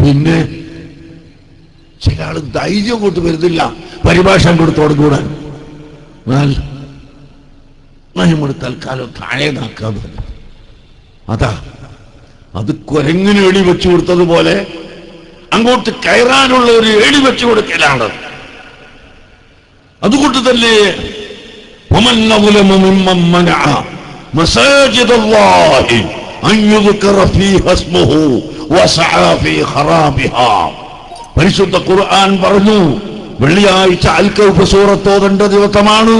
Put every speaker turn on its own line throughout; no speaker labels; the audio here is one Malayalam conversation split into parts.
പിന്നെ ചില ആൾ ധൈര്യം കൊണ്ട് വരുന്നില്ല. പരിഭാഷ കൊടുത്തോട് കൂടാൻ തൽക്കാലം താഴേതാക്കാൻ അതാ അത് കുരങ്ങിന് എടി വെച്ചു കൊടുത്തതുപോലെ അങ്ങോട്ട് കയറാനുള്ള ഒരു എടി വെച്ചു കൊടുക്കലാണ്. അതുകൊണ്ട് തന്നെ ഒമന്നകുലമും പരിശുദ്ധ ഖുർആൻ പറഞ്ഞു വെള്ളിയാഴ്ച അൽക്കൗഫ് സൂറത്തോതേണ്ട ദിവസമാണ്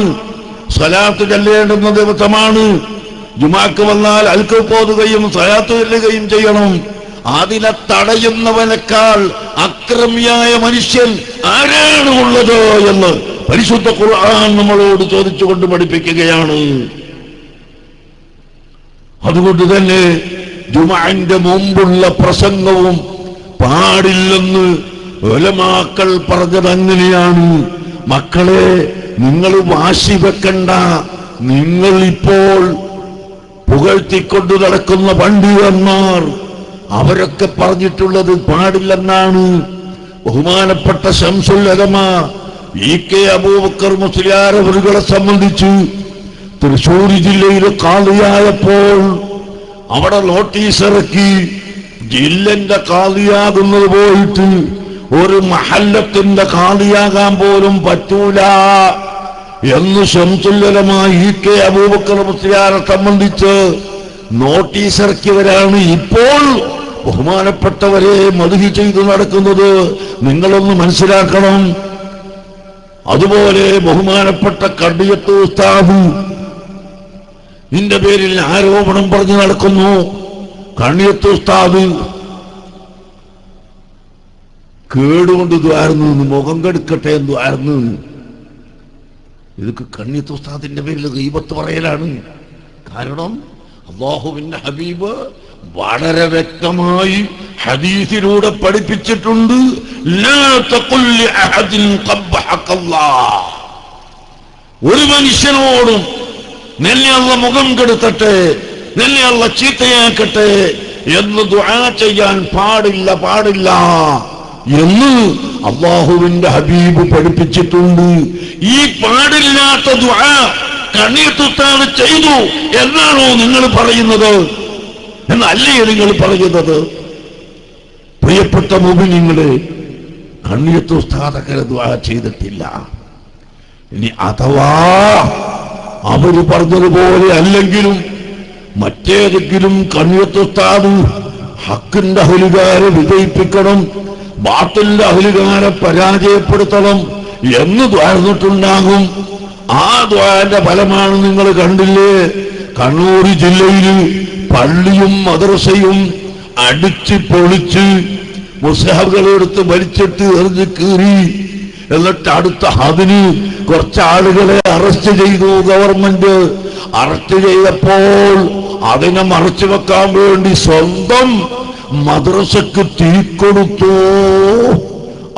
സ്വലാത്ത് ചെല്ലേണ്ടുന്ന ദിവസമാണ്. ജുമാക്ക് വന്നാൽ അൽക്കൗഫ് ഓതുകയും സ്വലാത്ത് ചെല്ലുകയും ചെയ്യണം. അതിനെ തടയുന്നവനേക്കാൾ അക്രമിയായ മനുഷ്യൻ ആരാണ് ഉള്ളത് എന്ന് പരിശുദ്ധ ഖുർആൻ നമ്മളോട് ചോദിച്ചുകൊണ്ട് പഠിപ്പിക്കുകയാണ്. അതുകൊണ്ട് തന്നെ ജുമാന്റെ മുമ്പുള്ള പ്രസംഗവും പാടില്ലെന്ന് ഒലമാക്കൾ പറഞ്ഞത് അങ്ങനെയാണ്. മക്കളെ നിങ്ങൾ വാശി വെക്കണ്ട. നിങ്ങൾ ഇപ്പോൾ പുകഴ്ത്തിക്കൊണ്ടു നടക്കുന്ന പണ്ഡിതന്മാർ അവരൊക്കെ പറഞ്ഞിട്ടുള്ളത് പാടില്ലെന്നാണ്. ബഹുമാനപ്പെട്ട ശംസുല്ലതമ ഇ കെ അബൂബക്കർ മുസ്ലിയാരവറുകളെ സംബന്ധിച്ച് തൃശൂർ ജില്ലയിൽ കാളിയായപ്പോൾ അവിടെ നോട്ടീസ് ഇറക്കി ജില്ലന്റെ കാളിയാകുന്നത് പോയിട്ട് ഒരു മഹല്ലത്തിന്റെ കാളിയാകാൻ പോലും പറ്റൂല എന്ന് ശംസുല്ലമായി ഇ കെ അബൂബക്കർ മുസ്ലിയാരെ സംബന്ധിച്ച് നോട്ടീസ് ഇറക്കിയവരാണ് ഇപ്പോൾ ബഹുമാനപ്പെട്ടവരെ മധുഹി ചെയ്ത് നടക്കുന്നത് നിങ്ങളൊന്ന് മനസ്സിലാക്കണം. അതുപോലെ ബഹുമാനപ്പെട്ട കടിയത്ത് ഉസ്താദ് നിന്റെ പേരിൽ ആരോപണം പറഞ്ഞു നടക്കുന്നു. കണ്ണിയത്ത് ഉസ്താദ് കേടുകൊണ്ട് ദ്വാരുന്നു മുഖം കെടുക്കട്ടെ എന്ന് ദ്വാരുന്നു ഇതൊക്കെ കണ്ണിയത്ത് ഉസ്താദിന്റെ പേരിൽ ദൈവത്ത് പറയലാണ്. കാരണം അള്ളാഹുവിന്റെ ഹബീബ് വളരെ വ്യക്തമായി ഹദീസിലൂടെ പഠിപ്പിച്ചിട്ടുണ്ട്. ഒരു മനുഷ്യനോടും നിന്നെ അള്ള മുഖം കെടുത്തട്ടെ നെല്ലിയുള്ള ചീത്തയാക്കട്ടെ എന്ന് ദുആ ചെയ്യാൻ പാടില്ല പാടില്ല എന്ന് അള്ളാഹുവിന്റെ ഹബീബ് പഠിപ്പിച്ചിട്ടുണ്ട്. ഈ പാടില്ലാത്ത ദുആ കണ്ണീർത്തുത്താതെ ചെയ്തു എന്നാണോ നിങ്ങൾ പറയുന്നത്? എന്നല്ലേ നിങ്ങൾ പറയുന്നത്? പ്രിയപ്പെട്ട മുബിനിങ്ങളെ കണ്ണീർത്തുസ്താദക്കര ദുആ ചെയ്തിട്ടില്ല. ഇനി അഥവാ അവർ പറഞ്ഞതുപോലെ അല്ലെങ്കിലും മറ്റേതെങ്കിലും കണ്ണിയത്തുസ്താദ് ഹക്കിന്റെ അഹലുകാരെ വിജയിപ്പിക്കണം ബാത്തിലിന്റെ അഹലുകാരെ പരാജയപ്പെടുത്തണം എന്ന് ദ്വാരന്നിട്ടുണ്ടാകും ആ ദ്വാരന്റെ ഫലമാണ് നിങ്ങൾ കണ്ടില്ലേ? കണ്ണൂർ ജില്ലയിൽ പള്ളിയും മദ്രസയും അടിച്ച് പൊളിച്ച് മുസ്ലിഹുകളെടുത്ത് വലിച്ചിട്ട് എറിഞ്ഞ് കീറി. എന്നിട്ട് അടുത്ത അതിന് കുറച്ച് ആളുകളെ അറസ്റ്റ് ചെയ്തു ഗവൺമെന്റ്. അറസ്റ്റ് ചെയ്തപ്പോൾ അതിനെ മറച്ചു വെക്കാൻ വേണ്ടി സ്വന്തം മദ്രസക്ക് തീ കൊടുത്തു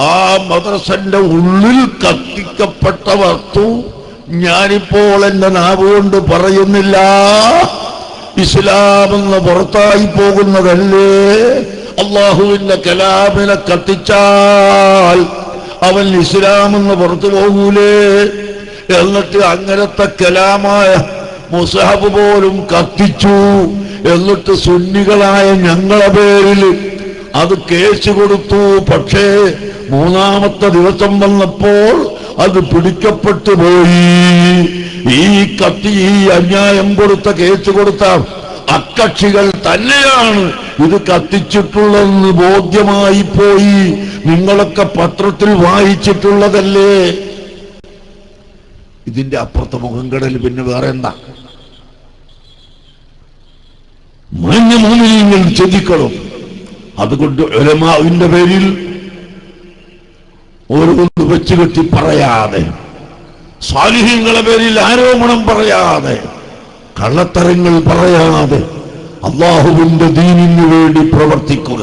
ആ മദ്രസന്റെ ഉള്ളിൽ കത്തിക്കപ്പെട്ട വസ്തു ഞാനിപ്പോൾ എന്റെ നാവ് കൊണ്ട് പറയുന്നില്ല. ഇസ്ലാമെന്ന് പുറത്തായി പോകുന്നതല്ലേ? അള്ളാഹുവിന്റെ കലാമിനെ കത്തിച്ചാൽ അവൻ ഇസ്ലാമെന്ന് പുറത്തു പോകൂലേ. എന്നിട്ട് അങ്ങനത്തെ കലാമായ മുസാബ് പോലും കത്തിച്ചു. എന്നിട്ട് സുന്നികളായ ഞങ്ങളെ പേരിൽ അത് കേസ് കൊടുത്തു. പക്ഷേ മൂന്നാമത്തെ ദിവസം വന്നപ്പോൾ അത് പിടിക്കപ്പെട്ടു പോയി. ഈ കത്തി ഈ അന്യായം കൊടുത്ത കേസ് കൊടുത്ത അക്കക്ഷികൾ തന്നെയാണ്. ഇത് കത്തിച്ചിട്ടുള്ളതെന്ന് ബോധ്യമായി പോയി. നിങ്ങളൊക്കെ പത്രത്തിൽ വായിച്ചിട്ടുള്ളതല്ലേ? ഇതിന്റെ അപ്പുറത്തെ മുഖംകടൽ പിന്നെ വേറെ എന്താ മൂന്നിൽ ചിന്തിക്കണം അതുകൊണ്ട് ഉലമാവിന്റെ പേരിൽ ഓരോന്ന് വെച്ചുകെട്ടി പറയാതെ. സ്വാലിഹ്യങ്ങളെ പേരിൽ ആരോപണം പറയാതെ. കള്ളത്തരങ്ങൾ പറയാതെ അള്ളാഹുവിന്റെ ദീനിനു വേണ്ടി പ്രവർത്തിക്കുക.